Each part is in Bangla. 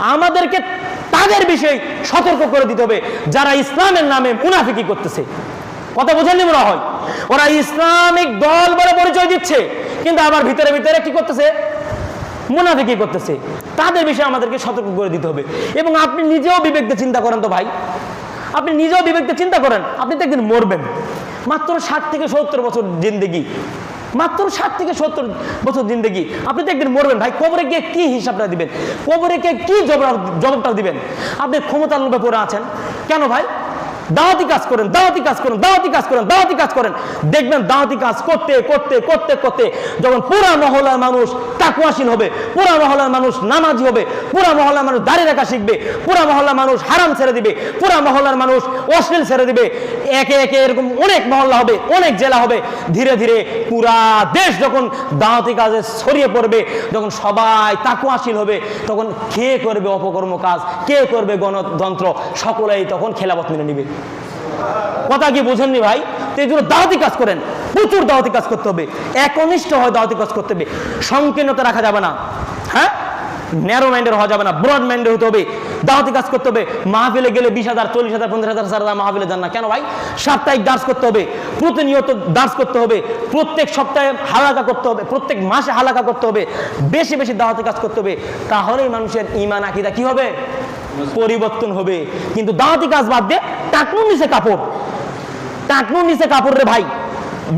আমাদেরকে তাদের বিষয়ে সতর্ক করে দিতে হবে। যারা ইসলামের নামে মুনাফিকি করতেছে। কথা বোঝেননি মনে হয়? ওরা ইসলামিক দল বলে পরিচয় দিচ্ছে, কিন্তু আবার ভিতরে ভিতরে কি করতেছে? মুনাফিকি করতেছে। তাদের বিষয়ে আমাদেরকে সতর্ক করে দিতে হবে। এবং আপনি নিজেও বিবেক দিয়ে চিন্তা করেন তো ভাই। আপনি নিজেও বিবেক দিয়ে চিন্তা করেন, আপনি তো একদিন মরবেন। মাত্র ষাট থেকে সত্তর বছর জিন্দেগি। মাত্র ষাট থেকে সত্তর বছর জিন্দেগি। আপনি তো একদিন মরবেন। ভাই, কবরে গিয়ে কি হিসাবটা দিবেন? কবরে গিয়ে কি জবাব জবাবটা দিবেন? আপনি ক্ষমতার লোভে পড়ে আছেন। কেন ভাই? দাওয়াতি কাজ করেন, দাওয়াতি কাজ করেন, দাওয়াতি কাজ করেন, দাওয়াতি কাজ করেন। দেখবেন দাওয়াতি কাজ করতে করতে করতে করতে যখন পুরা মহলার মানুষ তাকুয়াশীল হবে, পুরা মহলার মানুষ নামাজি হবে, পুরা মহলার মানুষ দাঁড়িয়ে রাখা শিখবে, পুরা মহল্লার মানুষ হারাম ছেড়ে দিবে, পুরা মহল্লার মানুষ অশ্লীল ছেড়ে দিবে, একে একে এরকম অনেক মহল্লা হবে, অনেক জেলা হবে। ধীরে ধীরে পুরা দেশ যখন দাওয়াতি কাজে ছড়িয়ে পড়বে, যখন সবাই তাকুয়াশীল হবে, তখন কে করবে অপকর্ম কাজ, কে করবে গণতন্ত্র, সকলেই তখন খেলাপথ মেনে নিবে। কথা কি বুঝেননি ভাই? তো দাওয়াতি কাজ করেন। প্রচুর দাওয়াতি কাজ করতে হবে। একনিষ্ঠ হয় দাওয়াতি কাজ করতে হবে। সংকীর্ণতা রাখা যাবে না। হ্যাঁ? ন্যারো মাইন্ডের হওয়া যাবে না। ব্রড মাইন্ডের হতে হবে। দাওয়াতি কাজ করতে হবে। মাহফিলে গেলে বিশ হাজার, চল্লিশ হাজার, পঞ্চাশ হাজার ষাট হাজার মাহফিলে যান না। কেন ভাই? সাপ্তাহিক দাস করতে হবে। প্রতিনিয়ত দাস করতে হবে। প্রত্যেক সপ্তাহে হালাকা করতে হবে। প্রত্যেক মাসে হালাকা করতে হবে। বেশি বেশি দাওয়াতি কাজ করতে হবে। তাহলেই মানুষের ইমান আকিদা কি হবে? পরিবর্তন হবে। কিন্তু দাওয়াতি কাজ বাদ দিয়ে টাকনুর নিচে কাপড়। টাকনুর নিচে কাপড় রে ভাই।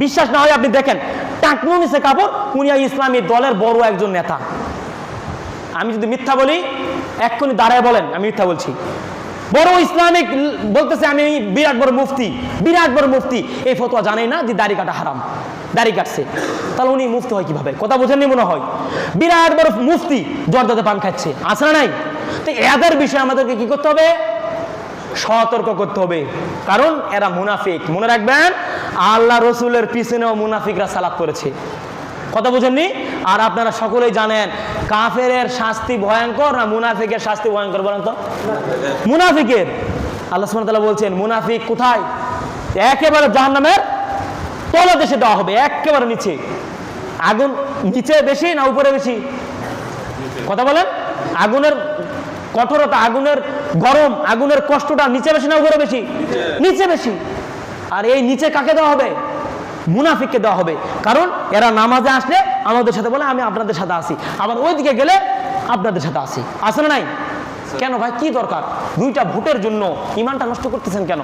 বিশ্বাস না হয় আপনি দেখেন টাকনুর নিচে কাপড় উনিয়া ইসলামী দলের বড় একজন নেতা। আমি যদি মিথ্যা বলি, এক্ষুনি দাঁড়ায় বলেন, আমি মিথ্যা বলছি। বড় ইসলামিক বলতেছে আমি বিরাট বড় মুফতি, বিরাট বড় মুফতি। এই ফতোয়া জানেই না যে দাড়ি কাটা হারাম, দাড়ি কাটছে। তাহলে উনি মুফতি হয় কীভাবে? কথা বোঝেননি মনে হয়? বিরাট বড় মুফতি জর্দাতে পান খাচ্ছে না নাই? তো এদের বিষয়ে আমাদেরকে কি করতে হবে? সতর্ক করতে হবে। কারণ এরা মুনাফিক। মনে রাখবেন, আল্লাহ রসুলের পিছনেও মুনাফিকরা সালাত করেছে। কথা বুঝেননি? আর আপনারা সকলেই জানেন কাফের শাস্তি ভয়ঙ্কর না মুনাফিকের শাস্তি ভয়ঙ্কর বলেন তো? মুনাফিকের। আল্লাহ সুবহানাহু ওয়া বলছেন মুনাফিক কোথায়? একেবারে জাহান্নামের তলদেশে দেওয়া হবে একেবারে নিচে। আগুন নিচে বেশি না উপরে বেশি? কথা বলেন। আগুনের কঠোরতা আগুনের গরম আগুনের কষ্টটা নিচে বেশি না উপরে বেশি? নিচে বেশি। আর এই নিচে কাকে দেওয়া হবে? মুনাফিককে দেওয়া হবে। কারণ এরা নামাজে আসলে আমাদের সাথে বলে আমি আপনাদের সাথে আসি আবার ওইদিকে গেলে আপনাদের সাথে আসি আসলে না নাই? কেন ভাই? কি দরকার? দুইটা ভোটের জন্য ইমানটা নষ্ট করতেছেন কেন?